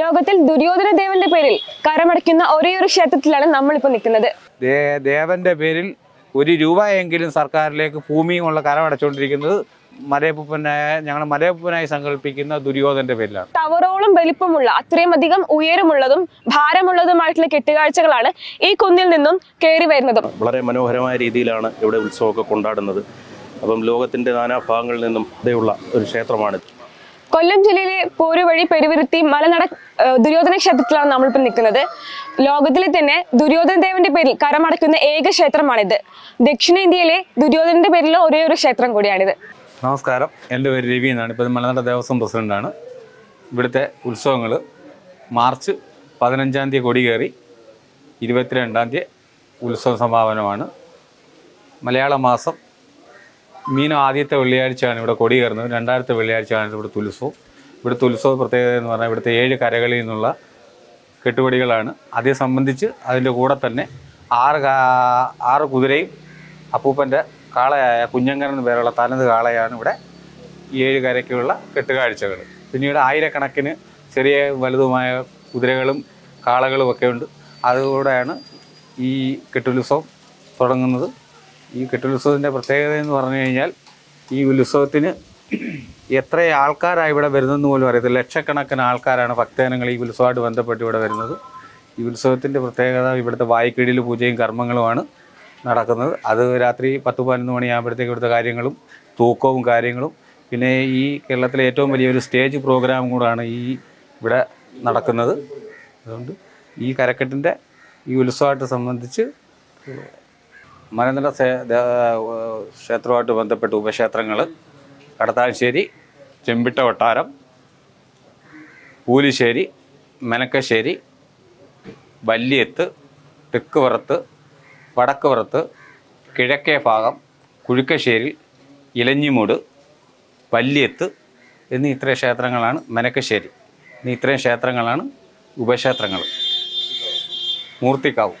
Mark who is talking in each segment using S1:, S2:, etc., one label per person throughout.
S1: ലോകത്തിൽ ദുര്യോധന ദേവന്റെ പേരിൽ കരമടയ്ക്കുന്ന ഒരേ ഒരു ക്ഷേത്രത്തിലാണ് നമ്മളിപ്പോൾ നിൽക്കുന്നത്.
S2: ദേവന്റെ പേരിൽ ഒരു രൂപയെങ്കിലും സർക്കാരിലേക്ക് ഭൂമിയുമുള്ള കരമടച്ചുകൊണ്ടിരിക്കുന്നത് മലയപ്പനായ ഞങ്ങൾ മലയപ്പനായി സങ്കല്പിക്കുന്ന ദുര്യോധന്റെ പേരിലാണ്.
S1: ടവറോളം വലിപ്പമുള്ള അത്രയും അധികം ഉയരമുള്ളതും ഭാരമുള്ളതുമായിട്ടുള്ള കെട്ടുകാഴ്ചകളാണ് ഈ കുന്നിൽ നിന്നും കയറി വരുന്നതും.
S3: വളരെ മനോഹരമായ രീതിയിലാണ് ഇവിടെ ഉത്സവമൊക്കെ കൊണ്ടാടുന്നത്. അപ്പം ലോകത്തിന്റെ നാനാഭാഗങ്ങളിൽ നിന്നും ഇതേയുള്ള ഒരു ക്ഷേത്രമാണ്
S1: കൊല്ലം ജില്ലയിലെ പോരുവഴി പെരുവിരുത്തി മലനട ദുര്യോധന ക്ഷേത്രത്തിലാണ് നമ്മളിപ്പോൾ നിൽക്കുന്നത്. ലോകത്തിലെ തന്നെ ദുര്യോധന ദേവന്റെ പേരിൽ കരമടക്കുന്ന ഏക ക്ഷേത്രമാണിത്. ദക്ഷിണേന്ത്യയിലെ ദുര്യോധനന്റെ പേരിലുള്ള ഒരേ ഒരു ക്ഷേത്രം കൂടിയാണിത്.
S2: നമസ്കാരം. എന്റെ പേര് രവി എന്നാണ്. ഇപ്പോൾ മലനാട് ദേവസ്വം പ്രസിഡന്റാണ് ഇവിടുത്തെ ഉത്സവങ്ങൾ മാർച്ച് പതിനഞ്ചാം തീയതി കൊടി കയറി ഇരുപത്തിരണ്ടാം തീയതി ഉത്സവ സമാപനമാണ്. മലയാള മാസം മീനം ആദ്യത്തെ വെള്ളിയാഴ്ചയാണ് ഇവിടെ കൊടി കയറുന്നത്. രണ്ടാമത്തെ വെള്ളിയാഴ്ചയാണ് ഇവിടുത്തെ ഉത്സവം ഇവിടുത്തെ ഉത്സവ പ്രത്യേകത എന്ന് പറഞ്ഞാൽ ഇവിടുത്തെ ഏഴ് കരകളിൽ നിന്നുള്ള കെട്ടുപടികളാണ്. അതേ സംബന്ധിച്ച് അതിന്റെ കൂടെ തന്നെ ആറ് ആറ് കുതിരയും അപ്പൂപ്പന്റെ കാളയായ കുഞ്ഞങ്കൻ എന്ന് പേരുള്ള തനത് കാളയാണ് ഇവിടെ ഏഴ് കരയ്ക്കുള്ള കെട്ടുകാഴ്ചകൾ. പിന്നീട് ആയിരക്കണക്കിന് ചെറിയ വലുതുമായ കുതിരകളും കാളകളും ഒക്കെ ഉണ്ട്. അതുകൂടെയാണ് ഈ കെട്ടുത്സവം തുടങ്ങുന്നത്. ഈ കെട്ടുത്സവത്തിന്റെ പ്രത്യേകത എന്ന് പറഞ്ഞു കഴിഞ്ഞാൽ ഈ ഉത്സവത്തിന് എത്ര ആൾക്കാരാണ് ഇവിടെ വരുന്നതെന്ന് പോലും അറിയത്തില്ല. ലക്ഷക്കണക്കിന് ആൾക്കാരാണ് ഭക്തജനങ്ങൾ ഈ ഉത്സവമായിട്ട് ബന്ധപ്പെട്ട് ഇവിടെ വരുന്നത്. ഈ ഉത്സവത്തിന്റെ പ്രത്യേകത ഇവിടുത്തെ വായ്ക്കീഴിൽ പൂജയും കർമ്മങ്ങളുമാണ് നടക്കുന്നത്. അത് രാത്രി പത്ത് പതിനൊന്ന് മണിയാകുമ്പോഴത്തേക്ക് ഇവിടുത്തെ കാര്യങ്ങളും തൂക്കവും കാര്യങ്ങളും. പിന്നെ ഈ കേരളത്തിലെ ഏറ്റവും വലിയൊരു സ്റ്റേജ് പ്രോഗ്രാം കൂടാണ് ഈ ഇവിടെ നടക്കുന്നത്. അതുകൊണ്ട് ഈ കരക്കെട്ടിന്റെ ഈ ഉത്സവമായിട്ട് സംബന്ധിച്ച് മലനിര ക്ഷേത്രവുമായിട്ട് ബന്ധപ്പെട്ട ഉപക്ഷേത്രങ്ങൾ കടത്താശ്ശേരി ചെമ്പിട്ട കൊട്ടാരം പൂലിശ്ശേരി മെനക്കശ്ശേരി വല്യത്ത് തെക്കുപുറത്ത് വടക്കുപുറത്ത് കിഴക്കേ ഭാഗം കുഴുക്കശ്ശേരി ഇലഞ്ഞിമൂട് വല്യത്ത് എന്നീ ഇത്രയും ക്ഷേത്രങ്ങളാണ് മെനക്കശ്ശേരി. എന്നീ ഇത്രയും ക്ഷേത്രങ്ങളാണ് ഉപക്ഷേത്രങ്ങൾ മൂർത്തിക്കാവ്.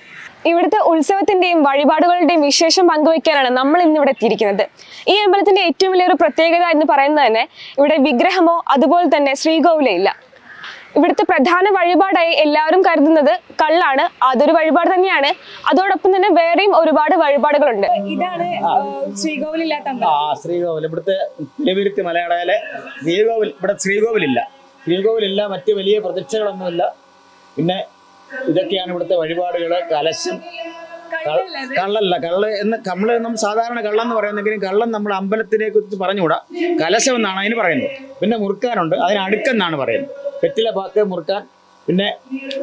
S1: ഇവിടുത്തെ ഉത്സവത്തിന്റെയും വഴിപാടുകളുടെയും വിശേഷം പങ്കുവയ്ക്കാനാണ് നമ്മൾ ഇന്ന് ഇവിടെ എത്തിയിരിക്കുന്നത്. ഈ അമ്പലത്തിന്റെ ഏറ്റവും വലിയൊരു പ്രത്യേകത എന്ന് പറയുന്നത് തന്നെ ഇവിടെ വിഗ്രഹമോ അതുപോലെ തന്നെ ശ്രീകോവിലയില്ല. ഇവിടുത്തെ പ്രധാന വഴിപാടായി എല്ലാവരും കരുതുന്നത് കള്ളാണ്. അതൊരു വഴിപാട് തന്നെയാണ്. അതോടൊപ്പം തന്നെ വേറെയും ഒരുപാട് വഴിപാടുകളുണ്ട്. ഇതാണ് ശ്രീകോവിലില്ലാത്ത
S4: ആ ശ്രീകോവിൽ. ഇവിടുത്തെ മലയാളയിലെ ശ്രീകോവിൽ ഇവിടെ ശ്രീകോവിലില്ല. ശ്രീകോവിലില്ല മറ്റ് വലിയ പ്രതീക്ഷകളൊന്നുമില്ല പിന്നെ ഇതൊക്കെയാണ് ഇവിടുത്തെ വഴിപാടുകൾ കലശം കള്ളല്ല കള്ള് എന്ന് നമ്മൾ നമ്മൾ സാധാരണ കള്ളെന്ന് പറയുന്നെങ്കിലും കള്ളൻ നമ്മൾ അമ്പലത്തിനെ കുറിച്ച് പറഞ്ഞുകൂടാ. കലശം എന്നാണ് അതിന് പറയുന്നത്. പിന്നെ മുറുക്കാനുണ്ട്. അതിന് അടുക്കെന്നാണ് പറയുന്നത്. പെറ്റിലെ പാക്ക് മുറുക്കാൻ പിന്നെ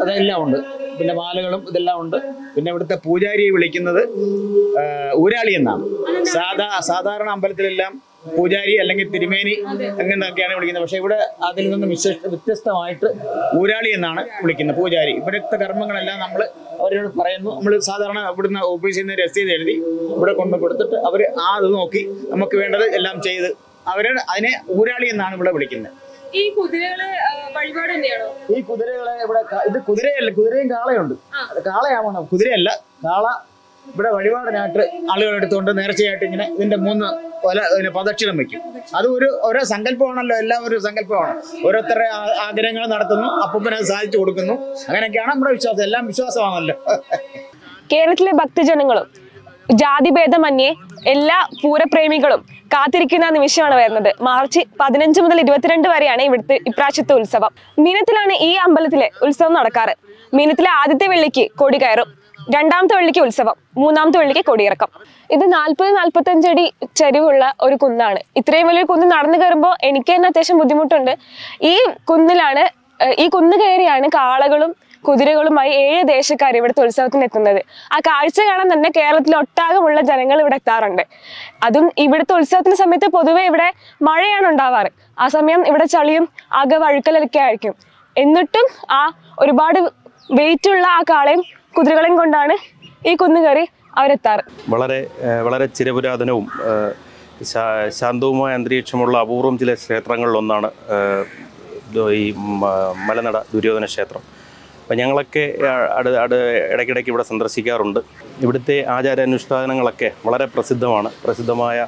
S4: അതെല്ലാം ഉണ്ട്. പിന്നെ മാലകളും ഇതെല്ലാം ഉണ്ട്. പിന്നെ ഇവിടുത്തെ പൂജാരിയെ വിളിക്കുന്നത് ഊരാളി എന്നാണ്. സാധാ സാധാരണ അമ്പലത്തിലെല്ലാം പൂജാരി അല്ലെങ്കിൽ തിരുമേനി എന്നൊക്കെയാണ് വിളിക്കുന്നത്? പക്ഷെ ഇവിടെ അതിൽ നിന്ന് വിശേഷ വ്യത്യസ്തമായിട്ട് ഊരാളി എന്നാണ് വിളിക്കുന്നത് പൂജാരി. ഇവിടുത്തെ കർമ്മങ്ങളെല്ലാം നമ്മൾ അവരോട് പറയുന്നു. നമ്മൾ സാധാരണ ഇവിടുന്ന് ഓഫീസിൽ നിന്ന് രസീത് എഴുതി ഇവിടെ കൊണ്ട് കൊടുത്തിട്ട് അവർ ആ അത് നോക്കി നമുക്ക് വേണ്ടത് എല്ലാം ചെയ്ത് അവരുടെ അതിനെ ഊരാളി എന്നാണ് ഇവിടെ വിളിക്കുന്നത്.
S1: ഈ കുതിരകൾ വഴിപാട് തന്നെയാണോ?
S4: ഈ കുതിരകളെ ഇവിടെ ഇത് കുതിരയല്ല കുതിരയും കാളയുണ്ട്. കാളയാവണം. കുതിരയല്ല കാള ഇവിടെ വഴിപാടിനായിട്ട് ആളുകൾ എടുത്തുകൊണ്ട് നേർച്ചയായിട്ട് ഇങ്ങനെ ഇതിന്റെ മൂന്ന് ഇതിന് പ്രദക്ഷിണം വെക്കും. അത് ഒരു ഓരോ സങ്കല്പമാണല്ലോ എല്ലാം ഒരു സങ്കല്പമാണ്. ഓരോരുത്തരുടെ ആഗ്രഹങ്ങൾ നടത്തുന്നു അപ്പം അത് സാധിച്ചു കൊടുക്കുന്നു. അങ്ങനെയൊക്കെയാണ് നമ്മുടെ വിശ്വാസം. എല്ലാം വിശ്വാസമാണല്ലോ.
S1: കേരളത്തിലെ ഭക്തജനങ്ങളും ജാതിഭേദമന്യേ എല്ലാ പൂരപ്രേമികളും കാത്തിരിക്കുന്ന നിമിഷമാണ് വരുന്നത്. മാർച്ച് പതിനഞ്ച് മുതൽ ഇരുപത്തിരണ്ട് വരെയാണ് ഇവിടുത്തെ ഇപ്രാവശ്യത്തെ ഉത്സവം. മീനത്തിലാണ് ഈ അമ്പലത്തിലെ ഉത്സവം നടക്കാറ്. മീനത്തിലെ ആദ്യത്തെ വെള്ളിക്ക് കൊടി കയറും. രണ്ടാമത്തെ വള്ളിക്ക് ഉത്സവം മൂന്നാമത്തെ വള്ളിക്ക് കൊടിയിറക്കം. ഇത് നാൽപ്പത് നാൽപ്പത്തഞ്ച് അടി ചരിവുള്ള ഒരു കുന്നാണ്. ഇത്രയും വലിയൊരു കുന്ന് നടന്നു കയറുമ്പോൾ എനിക്ക് തന്നെ അത്യാവശ്യം ബുദ്ധിമുട്ടുണ്ട്. ഈ കുന്നിലാണ് ഈ കുന്ന് കയറിയാണ് കാളകളും കുതിരകളുമായി ഏഴ് ദേശക്കാർ ഇവിടുത്തെ ഉത്സവത്തിന് എത്തുന്നത്. ആ കാഴ്ച കാണാൻ തന്നെ കേരളത്തിൽ ഒട്ടാകമുള്ള ജനങ്ങൾ ഇവിടെ എത്താറുണ്ട്. അതും ഇവിടുത്തെ ഉത്സവത്തിന് സമയത്ത് പൊതുവെ ഇവിടെ മഴയാണ് ഉണ്ടാവാറ്. ആ സമയം ഇവിടെ ചളിയും ആകെ വഴുക്കലൊക്കെ ആയിരിക്കും. എന്നിട്ടും ആ ഒരുപാട് വെയിറ്റ് ഉള്ള ആ കാളയും കുതിരകളെയും കൊണ്ടാണ് ഈ കുന്ന് കയറി അവരെത്താറ്.
S3: വളരെ വളരെ ചിരപുരാതനവും ശാന്തവുമായ അന്തരീക്ഷമുള്ള അപൂർവം ചില ക്ഷേത്രങ്ങളിലൊന്നാണ് ഈ മലനട ദുര്യോധന ക്ഷേത്രം. അപ്പം ഞങ്ങളൊക്കെ അട് ഇടയ്ക്കിടയ്ക്ക് ഇവിടെ സന്ദർശിക്കാറുണ്ട്. ഇവിടുത്തെ ആചാരാനുഷ്ഠാനങ്ങളൊക്കെ വളരെ പ്രസിദ്ധമാണ്. പ്രസിദ്ധമായ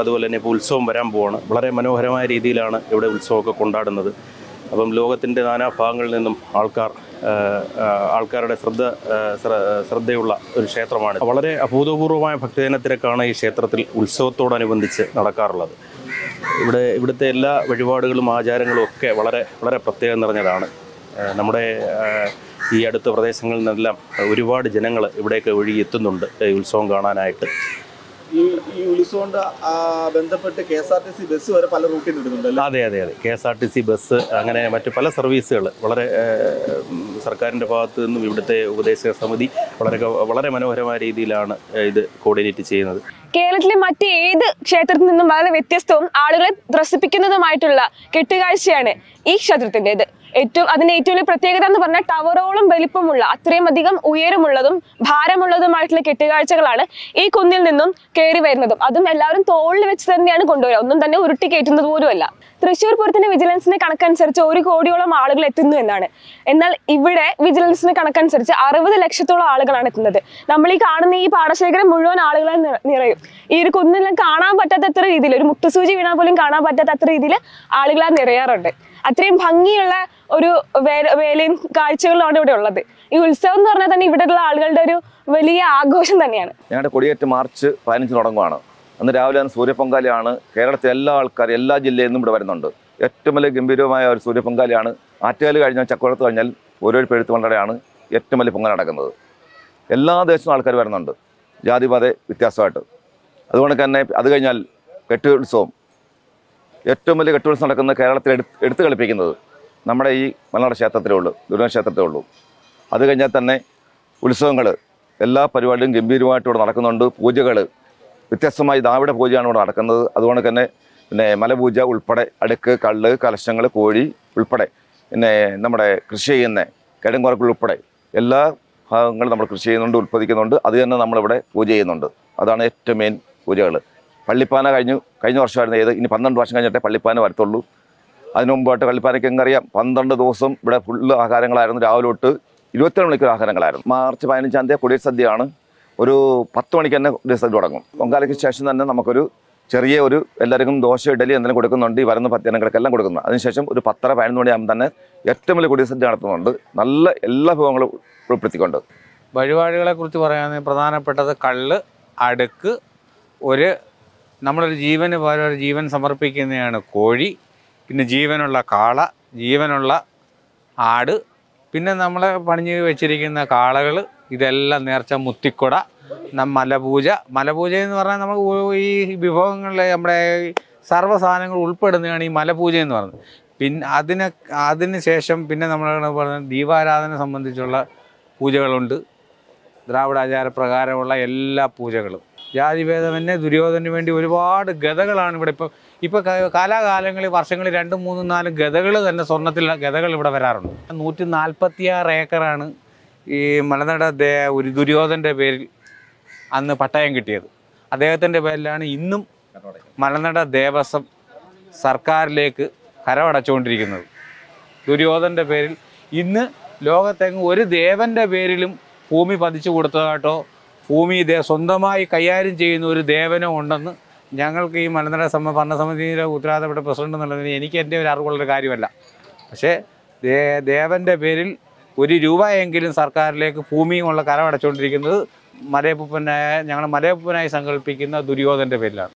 S3: അതുപോലെ തന്നെ ഇപ്പോൾ ഉത്സവം വരാൻ പോവാണ്. വളരെ മനോഹരമായ രീതിയിലാണ് ഇവിടെ ഉത്സവമൊക്കെ കൊണ്ടാടുന്നത്. അപ്പം ലോകത്തിന്റെ നാനാഭാഗങ്ങളിൽ നിന്നും ആൾക്കാർ ആൾക്കാരുടെ ശ്രദ്ധ ശ്രദ്ധയുള്ള ഒരു ക്ഷേത്രമാണ്. വളരെ അഭൂതപൂർവമായ ഭക്തജനത്തിരക്കാണ് ഈ ക്ഷേത്രത്തിൽ ഉത്സവത്തോടനുബന്ധിച്ച് നടക്കാറുള്ളത്. ഇവിടെ ഇവിടുത്തെ എല്ലാ വഴിപാടുകളും ആചാരങ്ങളും ഒക്കെ വളരെ വളരെ പ്രത്യേകം നിറഞ്ഞതാണ്. നമ്മുടെ ഈ അടുത്ത പ്രദേശങ്ങളിൽ നിന്നെല്ലാം ഒരുപാട് ജനങ്ങൾ ഇവിടേക്ക് ഒഴുകി എത്തുന്നുണ്ട് ഈ ഉത്സവം കാണാനായിട്ട്.
S5: ഈ ഈ ബന്ധപ്പെട്ട് K S R T C bus വരെ പല റൂട്ടിൽ ഇടുന്നുണ്ടല്ലോ?
S3: അതെ അതെ അതെ. K S R T C bus അങ്ങനെ മറ്റ് പല സർവീസുകൾ വളരെ സർക്കാരിന്റെ ഭാഗത്തു നിന്നും ഇവിടുത്തെ ഉപദേശക സമിതി വളരെ വളരെ മനോഹരമായ രീതിയിലാണ് ഇത് കോർഡിനേറ്റ് ചെയ്യുന്നത്.
S1: കേരളത്തിലെ മറ്റ് ഏത് ക്ഷേത്രത്തിൽ നിന്നും വളരെ വ്യത്യസ്തവും ആളുകളെ ത്രസിപ്പിക്കുന്നതുമായിട്ടുള്ള കെട്ടുകാഴ്ചയാണ് ഈ ക്ഷേത്രത്തിന്റെത്. ഏറ്റവും അതിന്റെ ഏറ്റവും വലിയ പ്രത്യേകത എന്ന് പറഞ്ഞാൽ ടവറോളം വലിപ്പമുള്ള അത്രയും അധികം ഉയരമുള്ളതും ഭാരമുള്ളതുമായിട്ടുള്ള കെട്ടുകാഴ്ചകളാണ് ഈ കുന്നിൽ നിന്നും കയറി വരുന്നതും. അതും എല്ലാവരും തോളിൽ വെച്ച് തന്നെയാണ് കൊണ്ടുവരിക. ഒന്നും തന്നെ ഉരുട്ടി കയറ്റുന്നത് പോലുമല്ല. തൃശ്ശൂർ പൂരത്തിന്റെ വിജിലൻസിന്റെ കണക്കനുസരിച്ച് ഒരു കോടിയോളം ആളുകൾ എത്തുന്നു എന്നാണ്. എന്നാൽ ഇവിടെ വിജിലൻസിന്റെ കണക്കനുസരിച്ച് അറുപത് ലക്ഷത്തോളം ആളുകളാണ് എത്തുന്നത്. നമ്മൾ ഈ കാണുന്ന ഈ പാടശേഖരം മുഴുവൻ ആളുകളെ നിറയും. ഈ ഒരു കുന്നിൽ കാണാൻ പറ്റാത്തത്ര രീതിയിൽ ഒരു മുട്ടുസൂചി വീണാൽ പോലും കാണാൻ പറ്റാത്തത്ര രീതിയിൽ ആളുകളാ നിറയാറുണ്ട്. അത്രയും ഭംഗിയുള്ള ഒരു വേലയും കാഴ്ചകളാണ് ഇവിടെ ഉള്ളത്. ഈ ഉത്സവം എന്ന് പറഞ്ഞാൽ തന്നെ ഇവിടെയുള്ള ആളുകളുടെ ഒരു വലിയ ആഘോഷം തന്നെയാണ്.
S6: ഞങ്ങളുടെ കൊടിയേറ്റ് മാർച്ച് പതിനഞ്ച് തുടങ്ങുവാണ്. അന്ന് രാവിലെ അന്ന് സൂര്യപൊങ്കാലയാണ്. കേരളത്തിലെ എല്ലാ ആൾക്കാരും എല്ലാ ജില്ലയിൽ നിന്നും ഇവിടെ വരുന്നുണ്ട്. ഏറ്റവും വലിയ ഗംഭീരമായ ഒരു സൂര്യപൊങ്കാലയാണ്. ആറ്റുകാൽ കഴിഞ്ഞാൽ ചക്കുളത്ത് കഴിഞ്ഞാൽ ഓരോ പെഴുത്ത് കൊണ്ടടയാണ് ഏറ്റവും വലിയ പൊങ്കൽ നടക്കുന്നത്. എല്ലാ ദേശത്തും ആൾക്കാർ വരുന്നുണ്ട്. ജാതിപാത വ്യത്യാസമായിട്ട്. അതുകൊണ്ട് തന്നെ അത് കഴിഞ്ഞാൽ കെട്ടുത്സവം ഏറ്റവും വലിയ കെട്ടുത്സവം നടക്കുന്ന കേരളത്തിൽ എടുത്ത് കളിപ്പിക്കുന്നത് നമ്മുടെ ഈ മലനാട് ക്ഷേത്രത്തിലേ ഉള്ളൂ ദുർഗ ക്ഷേത്രത്തിലേ ഉള്ളൂ അത് കഴിഞ്ഞാൽ തന്നെ ഉത്സവങ്ങൾ എല്ലാ പരിപാടിയും ഗംഭീരമായിട്ട് ഇവിടെ നടക്കുന്നുണ്ട്. പൂജകൾ വ്യത്യസ്തമായി ദാവിഡ പൂജയാണ് ഇവിടെ നടക്കുന്നത്. അതുകൊണ്ട് തന്നെ പിന്നെ മലപൂജ ഉൾപ്പെടെ അടുക്ക് കള്ള് കലശങ്ങൾ കോഴി ഉൾപ്പെടെ പിന്നെ നമ്മുടെ കൃഷി ചെയ്യുന്ന കിഴങ്ങുറക്കുകൾ ഉൾപ്പെടെ എല്ലാ ഭാഗങ്ങളും നമ്മൾ കൃഷി ചെയ്യുന്നുണ്ട് ഉൽപ്പാദിക്കുന്നുണ്ട്. അത് തന്നെ നമ്മളിവിടെ പൂജ ചെയ്യുന്നുണ്ട്. അതാണ് ഏറ്റവും മെയിൻ പൂജകൾ പള്ളിപ്പാന കഴിഞ്ഞു കഴിഞ്ഞ വർഷമായിരുന്നു ഏത്? ഇനി പന്ത്രണ്ട് വർഷം കഴിഞ്ഞിട്ടേ പള്ളിപ്പാന വരത്തുള്ളൂ. അതിനു മുമ്പായിട്ട് പള്ളിപ്പാനയ്ക്ക് എങ്ങറിയാം പന്ത്രണ്ട് ദിവസം ഇവിടെ ഫുള്ള് ആഹാരങ്ങളായിരുന്നു. രാവിലെ തൊട്ട് ഇരുപത്തിരണ്ട് മണിക്കൂർ ആഹാരങ്ങളായിരുന്നു. മാർച്ച് പതിനഞ്ചാം തീയതി കൊടിയ സദ്യയാണ്. ഒരു പത്ത് മണിക്ക് തന്നെ കൊടിയ സദ്യ തുടങ്ങും. പൊങ്കാലയ്ക്ക് ശേഷം തന്നെ നമുക്കൊരു ചെറിയ ഒരു എല്ലാവർക്കും ദോശ ഇഡലി എന്തെങ്കിലും കൊടുക്കുന്നുണ്ട്. ഈ വരുന്ന പത്തിനങ്ങൾക്കെല്ലാം കൊടുക്കുന്നു. അതിനുശേഷം ഒരു പത്തര പതിനൊന്ന് മണിയാകുമ്പോൾ തന്നെ ഏറ്റവും വലിയ കൊടിയ സദ്യ നടത്തുന്നുണ്ട്. നല്ല എല്ലാ വിഭവങ്ങളും ഉൾപ്പെടുത്തിക്കൊണ്ട്.
S2: വഴിപാടുകളെ കുറിച്ച് പറയുകയാണെങ്കിൽ പ്രധാനപ്പെട്ടത് കള്ള് അടുക്ക് ഒരു നമ്മളൊരു ജീവന് പോലെ ഒരു ജീവൻ സമർപ്പിക്കുന്നതാണ് കോഴി പിന്നെ ജീവനുള്ള കാള ജീവനുള്ള ആട് പിന്നെ നമ്മൾ പണിഞ്ഞ് വെച്ചിരിക്കുന്ന കാളകൾ ഇതെല്ലാം നേർച്ച മുത്തിക്കുട മലപൂജ. മലപൂജ എന്ന് പറഞ്ഞാൽ നമ്മൾ ഈ വിഭവങ്ങളിൽ നമ്മുടെ സർവ സാധനങ്ങൾ ഉൾപ്പെടുന്നതാണ് ഈ മലപൂജ എന്ന് പറയുന്നത് പിന്നെ അതിന് അതിന് ശേഷം പിന്നെ നമ്മൾ പറഞ്ഞ ദീപാരാധന സംബന്ധിച്ചുള്ള പൂജകളുണ്ട്. ദ്രാവിഡാചാര പ്രകാരമുള്ള എല്ലാ പൂജകളും. ജാതിഭേദമന്യേ ദുര്യോധനു വേണ്ടി ഒരുപാട് ഗതകളാണ് ഇവിടെ ഇപ്പോൾ ഇപ്പോൾ കാലാകാലങ്ങളിൽ വർഷങ്ങളിൽ രണ്ടും മൂന്നും നാലും ഗതകൾ തന്നെ സ്വർണത്തിൽ ഗതകൾ ഇവിടെ വരാറുണ്ട്. നൂറ്റി നാൽപ്പത്തിയാറ് ഏക്കറാണ് ഈ മലനട ദേ ഒരു ദുര്യോധന്റെ പേരിൽ അന്ന് പട്ടയം കിട്ടിയത്. അദ്ദേഹത്തിന്റെ പേരിലാണ് ഇന്നും മലനട ദേവസ്വം സർക്കാരിലേക്ക് കരമടച്ചുകൊണ്ടിരിക്കുന്നത്. ദുര്യോധന്റെ പേരിൽ ഇന്ന് ലോകത്തെങ്ങും ഒരു ദേവന്റെ പേരിലും ഭൂമി പതിച്ചു കൊടുത്തതായിട്ടോ ഭൂമി സ്വന്തമായി കൈകാര്യം ചെയ്യുന്ന ഒരു ദേവനോ ഉണ്ടെന്ന് ഞങ്ങൾക്ക് ഈ മലനട സമ ഭരണസമിതിയിലെ ഉത്തരവാദിത്തപ്പെട്ട പ്രസിഡന്റ് എന്നുള്ളതിന് എനിക്ക് എന്റെ ഒരു അറിവുള്ളൊരു കാര്യമല്ല. പക്ഷേ ദേ ദേവന്റെ പേരിൽ ഒരു രൂപയെങ്കിലും സർക്കാരിലേക്ക് ഭൂമിയുമുള്ള കരമടച്ചുകൊണ്ടിരിക്കുന്നത് മലയപ്പൂപ്പനായ ഞങ്ങൾ മലയപ്പൂപ്പനായി സങ്കല്പിക്കുന്ന ദുര്യോധന്റെ പേരിലാണ്.